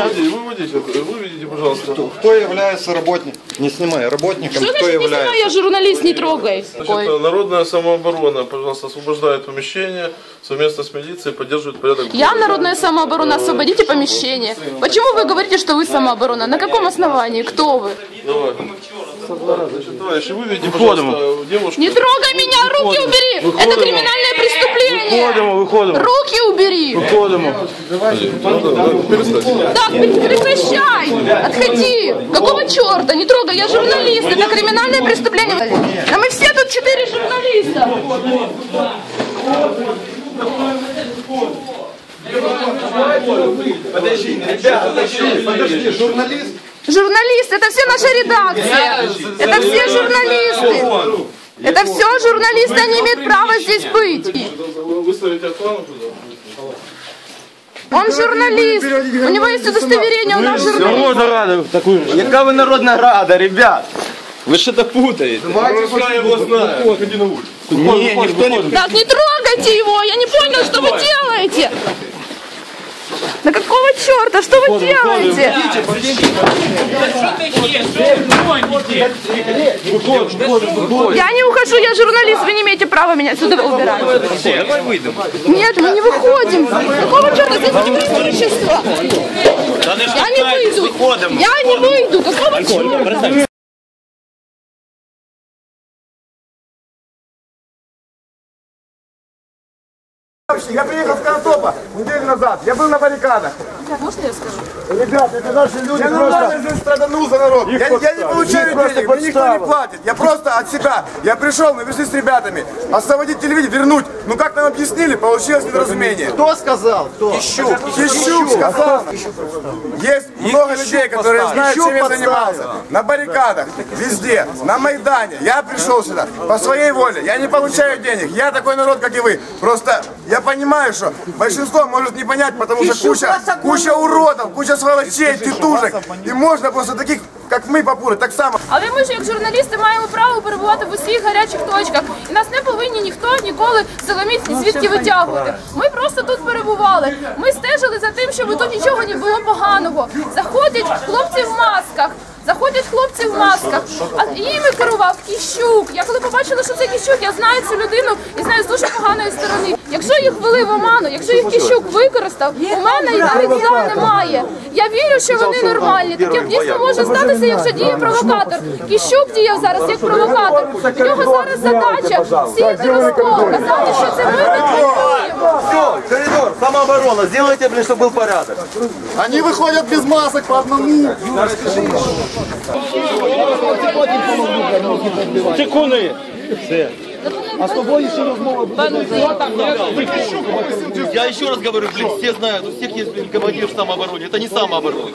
Выводите, выведите, пожалуйста. Кто является работником? Не снимай, работником Что кто значит не является? снимай, я журналист, не трогай. Значит, народная самооборона, пожалуйста, освобождает помещение, совместно с милицией поддерживает порядок. Я народная самооборона, освободите помещение. Почему вы говорите, что вы самооборона? На каком основании? Кто вы? Давай. Значит, товарищи, выведите, пожалуйста, девушку. Не трогай меня, руки убери! Это криминальное Виходимо, виходимо, Руки убери! перестать. Так, прекращай! Отходи! Какого черта? Не трогай, я журналист, это криминальное преступление. Да мы все тут четыре журналиста. Подожди, журналист? Журналист, это все наша редакция. Это все журналисты. Это все журналисты, они имеют право здесь быть. Выставите охрану туда. Он журналист. У него есть удостоверение, у нас журналист. Народна рада таку. Яка ви народна рада, ребят? Ви що то путаєте? Городская областная. Выходи на улицу. Ні, ніхто не... Так, не трогайте его, я не понял, что вы делаете. Да какого черта, что вы делаете? Я не ухожу, я журналист, вы не имеете права меня отсюда убирать. Давай. Нет, мы не выходим. Какого черта здесь сотрудничество? Я не выйду. Я не выйду. Какого черта? Я приехал с Конотопа неделю назад. Я был на баррикадах. Можно я скажу? Ребят, это наши люди Я нормально здесь страданул за народ. Я, я не получаю денег, мне никто не платит. Я просто от себя. Я пришел, мы пришли с ребятами. Освободить телевидение, вернуть. Ну как нам объяснили, получилось недоразумение. Кто сказал? Кто? Кищук. Кищук сказал. Есть много людей, которые знают, чем я занимался. На баррикадах, везде, на Майдане. Я пришел сюда по своей воле. Я не получаю денег. Я такой народ, как и вы. Просто я понимаю, что большинство может не понять, потому что куча, куча уродов, куча сволочей, титушек. І можна просто таких, як ми, попури, так само. Але ми ж як журналісти маємо право перебувати в усіх гарячих точках. І нас не повинні ніхто ніколи заломіть звідки витягувати. Ми просто тут перебували. Ми стежили за тим, щоб тут нічого не було поганого. Заходять хлопці в масках. Хлопці в масках, а їми керував Кіщук. Я коли побачила, що це Кіщук, я знаю цю людину і знаю з дуже поганої сторони. Якщо їх ввели в оману, якщо їх Кіщук використав, у мене навіть немає. Я вірю, що вони нормальні. Таке дійсно може статися, якщо діє провокатор. Кіщук діяв зараз як провокатор. В нього зараз задача сіяти розкол, казати, що це ми самооборона, сделайте, блин, чтобы был порядок. Они выходят без масок по одному. Секунди. Я еще раз говорю, блин, все знают, у всех есть, блин, командир в самообороне. Это не самооборона.